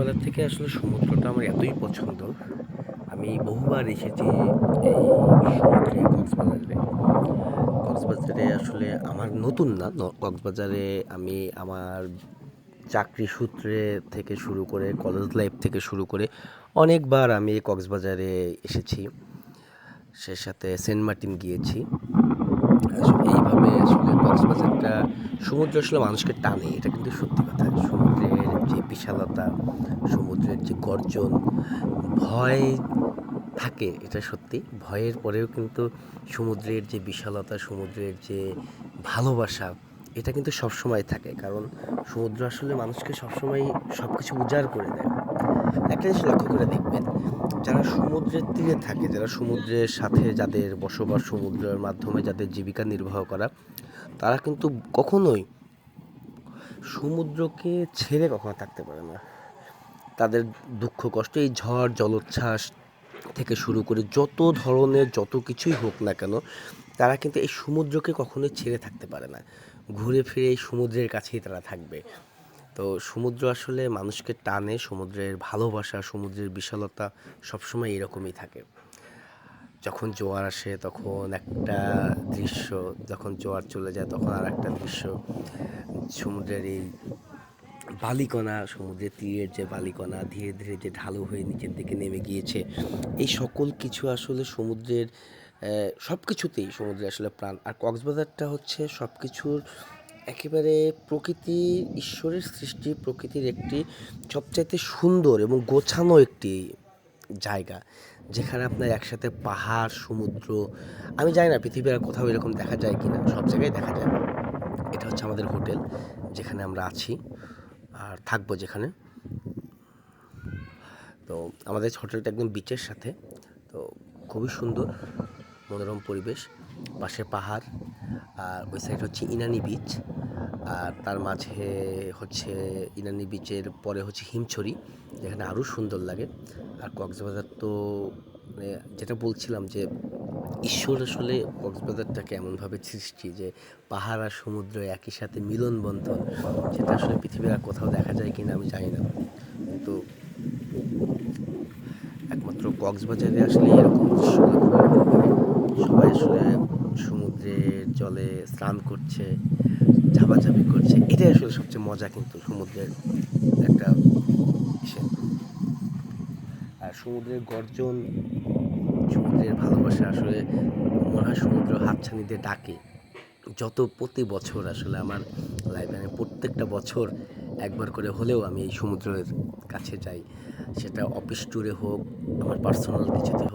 ছোটোবেলা থেকে আসলে সমুদ্রটা আমার এতই পছন্দ। আমি বহুবার এসেছি এই সমুদ্রে, কক্সবাজারে। কক্সবাজারে আসলে আমার নতুন না কক্সবাজারে আমি আমার চাকরি সূত্রে থেকে শুরু করে কলেজ লাইফ থেকে শুরু করে অনেকবার আমি কক্সবাজারে এসেছি। সে সাথে সেন্ট মার্টিন গিয়েছি। এইভাবে আসলে কক্সবাজারটা সমুদ্র আসলে মানুষকে টানে, এটা কিন্তু সত্যি কথা। বিশালতা, সমুদ্রের যে গর্জন, ভয় থাকে, এটা সত্যি। ভয়ের পরেও কিন্তু সমুদ্রের যে বিশালতা, সমুদ্রের যে ভালোবাসা, এটা কিন্তু সবসময় থাকে। কারণ সমুদ্র আসলে মানুষকে সবসময় সব কিছু উজাড় করে দেয়। একটা জিনিস লক্ষ্য করে দেখবেন, যারা সমুদ্রের তীরে থাকে, যারা সমুদ্রের সাথে যাদের বসবাস, সমুদ্রের মাধ্যমে যাদের জীবিকা নির্বাহ করা, তারা কিন্তু কখনোই সমুদ্রকে ছেড়ে কখনো থাকতে পারে না। তাদের দুঃখ, কষ্ট, এই ঝড়, জলোচ্ছ্বাস থেকে শুরু করে যত ধরনের যত কিছুই হোক না কেন, তারা কিন্তু এই সমুদ্রকে কখনোই ছেড়ে থাকতে পারে না। ঘুরে ফিরে এই সমুদ্রের কাছেই তারা থাকবে। তো সমুদ্র আসলে মানুষকে টানে, সমুদ্রের ভালোবাসা, সমুদ্রের বিশালতা সবসময় এরকমই থাকে। যখন জোয়ার আসে তখন একটা দৃশ্য, যখন জোয়ার চলে যায় তখন আর একটা দৃশ্য। সমুদ্রের এই বালিকণা, সমুদ্রের তীরের যে বালিকণা ধীরে ধীরে যে ঢালু হয়ে নিচের দিকে নেমে গিয়েছে। এই সকল কিছু আসলে সমুদ্রের সব কিছুতেই সমুদ্রে আসলে প্রাণ। আর কক্সবাজারটা হচ্ছে সব কিছুর একেবারে প্রকৃতি ঈশ্বরের সৃষ্টি, প্রকৃতির একটি সবচাইতে সুন্দর এবং গোছানো একটি জায়গা যেখানে আপনার একসাথে পাহাড়, সমুদ্র, আমি জানি না পৃথিবীর আর কোথাও এরকম দেখা যায় কি না সব জায়গায় দেখা যায়। এটা হচ্ছে আমাদের হোটেল যেখানে আমরা আছি আর থাকব যেখানে। তো আমাদের হোটেলটা একদম বিচের সাথে, তো খুবই সুন্দর, মনোরম পরিবেশ, পাশে পাহাড়, আর ওই সাইড হচ্ছে ইনানি বিচ আর তার মাঝে হচ্ছে ইনানি বিচের পরে হচ্ছে হিমছড়ি, যেখানে আরও সুন্দর লাগে। আর কক্সবাজার তো মানে যেটা বলছিলাম যে, ঈশ্বর আসলে কক্সবাজারটাকে এমনভাবে সৃষ্টি, যে পাহাড় আর সমুদ্র একই সাথে মিলন বন্ধন, সেটা আসলে পৃথিবীর আর কোথাও দেখা যায় কিনা আমি জানি না। কিন্তু একমাত্র কক্সবাজারে আসলে এরকম। সবাই আসলে সমুদ্রের জলে স্নান করছে। ঝাপাঝাপি করছে। এটাই আসলে সবচেয়ে মজা কিন্তু সমুদ্রের একটা আর সমুদ্রের গর্জন, সমুদ্রের ভালোবাসা আসলে মনে হয় সমুদ্র হাতছানি দিয়ে ডাকে। যত প্রতি বছর আসলে আমার লাইফে প্রত্যেকটা বছর একবার করে হলেও আমি এই সমুদ্রের কাছে যাই। সেটা অফিস ট্যুরে হোক, আমার পার্সোনাল কিছুতে হোক।